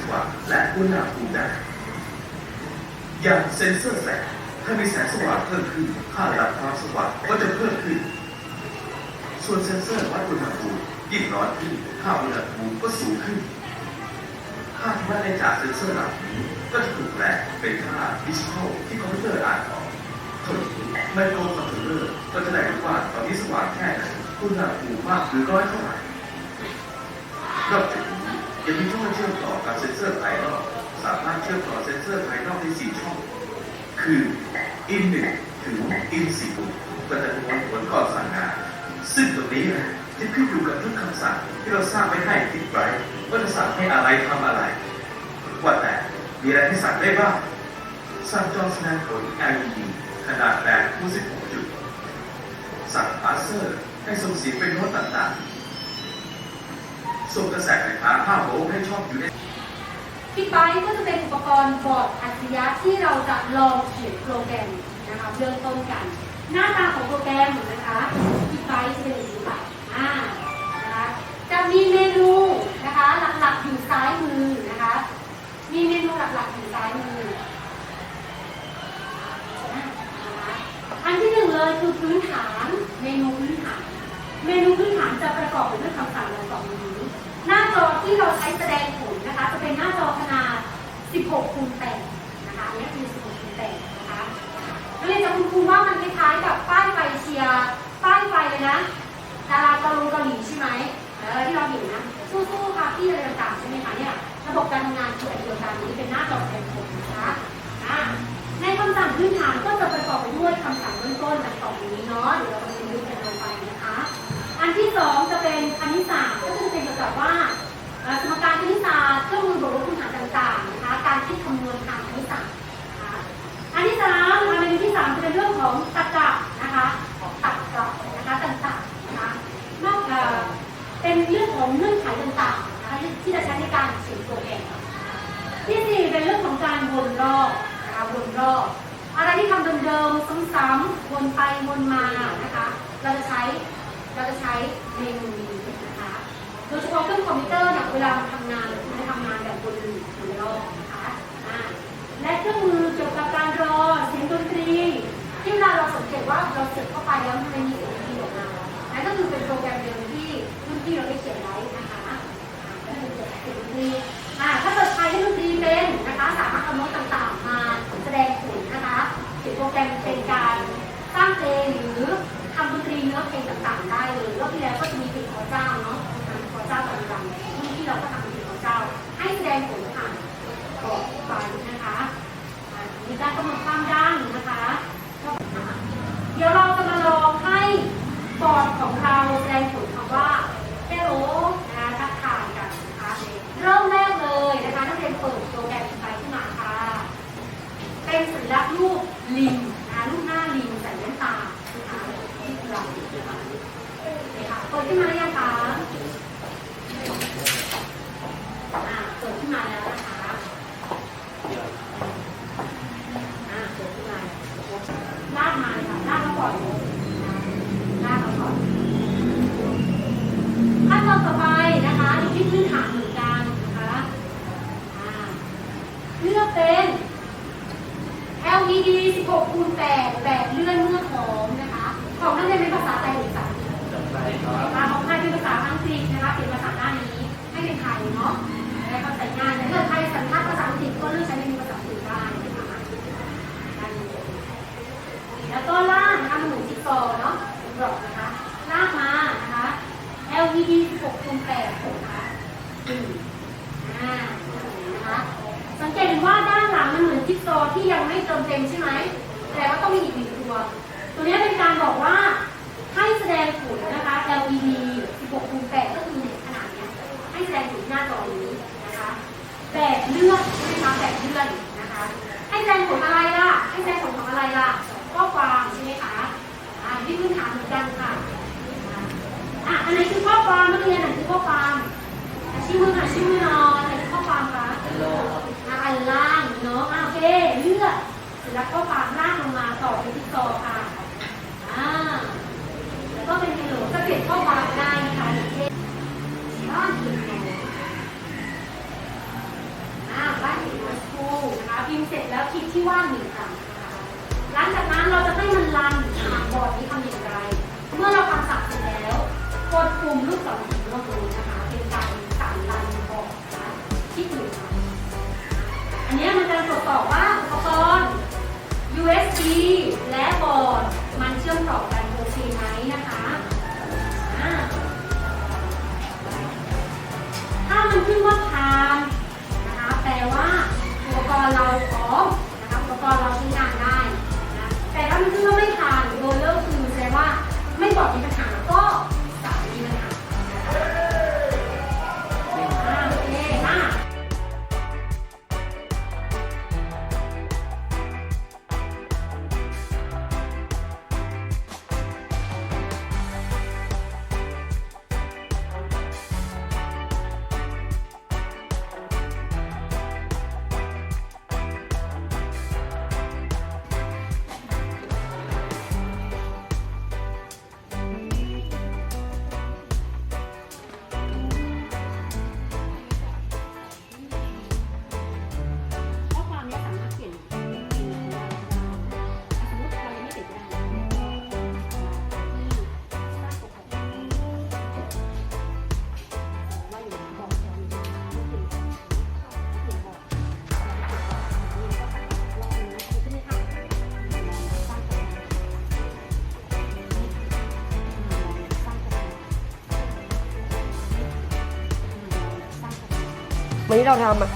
วจค่าความสว่างและอุณหภูมิได้อย่างเซ็นเซอร์แสงถ้ามีแสงสว่างเพิ่มขึ้นค่าระดับความสว่างก็จะเพิ่มขึ้น ส่วนเซ็นเซอร์วัดอุณหภูมิยิ่งร้อนขึ้นค่าอุณหภูมิก็สูงขึ้นค่าที่วัดได้จากเซ็นเซอร์เหล่านี้ก็จะถูกแปลเป็นค่าดิจิทัลที่คอมพิวเตอร์อ่านออกเท่านี้ไมโครคอนโทรเลอร์ก็จะได้รู้ว่าตอนนี้สว่างแค่ไหนอุณหภูมิมากหรือน้อยเท่าไหร่นอกจาก นี้ยังมีช่องเชื่อมต่อกับเซ็นเซอร์ภายนอก สามารถเชื่อมต่อเซ็นเซอร์ภายนอกได้สี่ช่อง คือ in 1ถึง in 4ก็จะม้วนผลก่อนสั่งงาน ซึ่งตรงนี้นะจะขึ้นอยู่กับทุกคำสั่งที่เราสร้างไว้ให้ทิดไว้ว่าจะสั่งให้อะไรทำอะไร ว่าแต่มีอะไรที่สั่งได้บ้างสั่งจอแสดงผล LED ขนาด8คูณ16จุด สั่งพาสเซอร์ให้ส่งเสียงเป็นโน้ตต่างๆ ส่งกระแสไฟฟ้า5โวลต์ให้ช่องอยู่ในชิปไบก็จะเป็นอุปกรณ์บอร์ดอัจฉริยะที่เราจะลองเขียนโปรแกรมนะคะเริ่มต้นกัน หน้าตาของโปรแกรมนะคะชิปไบจะเป็นอย่างนี้ค่ะอ่านะคะจะมีเมนูนะคะหลักๆอยู่ซ้ายมือนะคะ มีเมนูหลักๆอยู่ซ้ายมือนะคะอันที่หนึ่งเลยคือพื้นฐานเมนูพื้น 16คูณ8นะคะนนี้คือ16คูณ8นะคะนักเรียนจะคุณครูว่ามันคล้ายๆกับป้ายไฟเชียร์ป้ายไฟเลยนะดาราเกาหลีเกาหลีใช่ไหมเออที่เราเห็นนะสู้ๆค่ะพี่อะไรต่างๆใช่ไหมคะเนี่ยระบบการทำงานคืออันเดียวกันนี้เป็นหน้าจอแสดงผลนะคะอ่าในคำสั่งพื้นฐานก็จะประกอบไปด้วยคำสั่งเบื้องต้นดังต่อไปนี้เนาะเดี๋ยวเราจะดูกันลงไปนะคะ อันที่สองจะเป็นคณิตศาสตร์ก็จะเป็นเกี่ยวกับว่าสมการคณิตศาสตร์เครื่องมือบวกลบ การคิดคำนวณทางคณิตศาสตร์นะคะอันที่สามอันเมนูที่สามจะเป็นเรื่องของตรรกะนะคะตรรกะนะคะต่างๆนะคะนอกจากเป็นเรื่องของเงื่อนไขต่างๆนะคะที่จะใช้ในการเขียนโปรแกรมที่สี่เป็นเรื่องของการวนรอบนะคะวนรอบอะไรที่ทำเดิมๆซ้ำๆวนไปวนมานะคะ เราจะใช้เราจะใช้เมนูนี้นะคะโดยเฉพาะเครื่องคอมพิวเตอร์เนี่ยเวลามันทำงานมันจะทำงานแบบบนบนรอบนะคะอ่า และเครื่องมือเกี่ยวกับการรอเสียงดนตรี ที่เวลาเราสังเกตว่าเราเสียบเข้าไปแล้วมันมีเสียงดนตรีออกมานั่นก็คือเป็นโปรแกรมเดิมที่รุ่นพี่เราได้เขียนไว้นะคะก็คือเสียงดนตรีอ่า นมาหรือยังคะอ่าเปิดขึ้นมาแล้วนะคะอ่าเปิดขึ้นมาลากมาค่ะลากมาก่อนลากมาก่อนขั้นตอนต่อไปนะคะอยู่ที่พื้นฐานเหมือนกันนะคะอ่าเลือกเป็น LED 16คูณ8แบบเลื่อนเมื่อของนะคะ ของนักเรียนเป็นภาษา นะคะเอาค่าที่ภาษาอังกฤษนะคะเป็นภาษาหน้านี้ให้เป็นไทยเนาะแล้วก็ใใจงานถ้าเกิดใครสัญชาติภาษาอังกฤษก็เลือกใช้เป็นภาษาอังกฤษได้นะะแล้วก็ล่างนะะหนุนจิ๊กซอว์เนาะบรอบนะคะล่างมานะคะ LED 6คูณ8นะคะอ่านะคะสังเกตเห็นว่าด้านหลังมันเหมือนจิ๊กซอที่ยังไม่เติมเต็มใช่ไหมแต่ว่าต้องมีอีกหนึ่งตัว ตัวนี้เป็นการบอกว่า LED 16คูณ8ก็คือในขนาดนี้ให้แสดงอยู่หน้าจอนี้นะคะแบบเลื่อนใช่ไหมคะแบบเลือดนะคะ ให้แสดงผลอะไรล่ะ ให้แสดงผลของอะไรล่ะข้อความใช่ไหมคะอ่าที่พื้นฐานเหมือนกันค่ะอะอันไหนคือข้อความนักเรียนอันไหนคือข้อความอาชีพมืออาชีพมือนอนอันไหนคือข้อความคะอันล่างเนาะโอเคเลือดแล้วข้อความ ที่ว่างหนึ่งครั้งนะคะหลังจากนั้นเราจะให้มันรันอ่านบอร์ดนี้ทำอย่างไร เมื่อเราทำสับเสร็จแล้วกดปุ่มลูกศรสีม่วงตรงนี้นะคะ เป็นการสั่งรันบอร์ดนะคะที่หนึ่งค่ะอันนี้มันจะตรวจสอบว่าอุปกรณ์ USB และบอร์ดมันเชื่อมต่อกันโอเคไหมนะคะถ้ามันขึ้นว่าผ่านนะคะแปลว่าอุปกรณ์เรา ไม่บ วันนี้เราทำอะ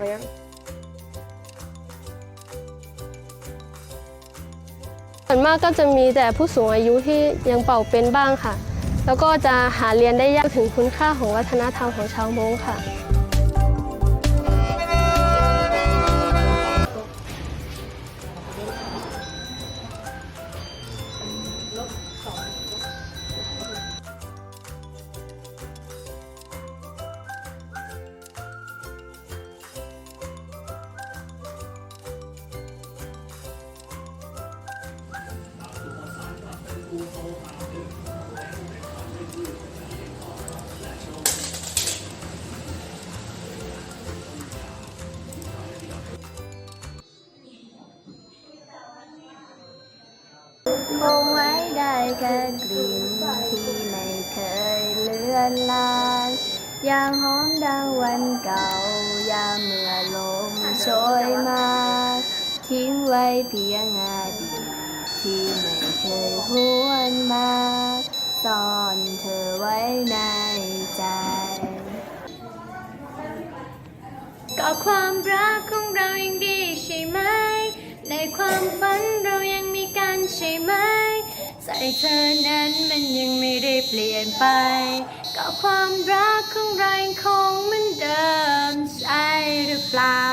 มายังส่วนมากก็จะมีแต่ผู้สูงอายุที่ยังเป่าเป็นบ้างค่ะ แล้วก็จะหาเรียนได้ยากถึงคุณค่าของวัฒนธรรมของชาวมงค่ะ แค่กลิ่นที่ไม่เคยเลือนลางยังหอมดังวันเก่ายามเมื่อลมโชยมา ทิ้งไว้เพียงอดีตที่ไม่เคยหวนมาซ่อนเธอไว้ในใจก็ความรักของเรายังดีใช่ไหม ในความฝันเรา ใจเธอนั้นมันยังไม่ได้เปลี่ยนไป ก็ความรักของเรายังคงเหมือนเดิมใช่หรือเปล่า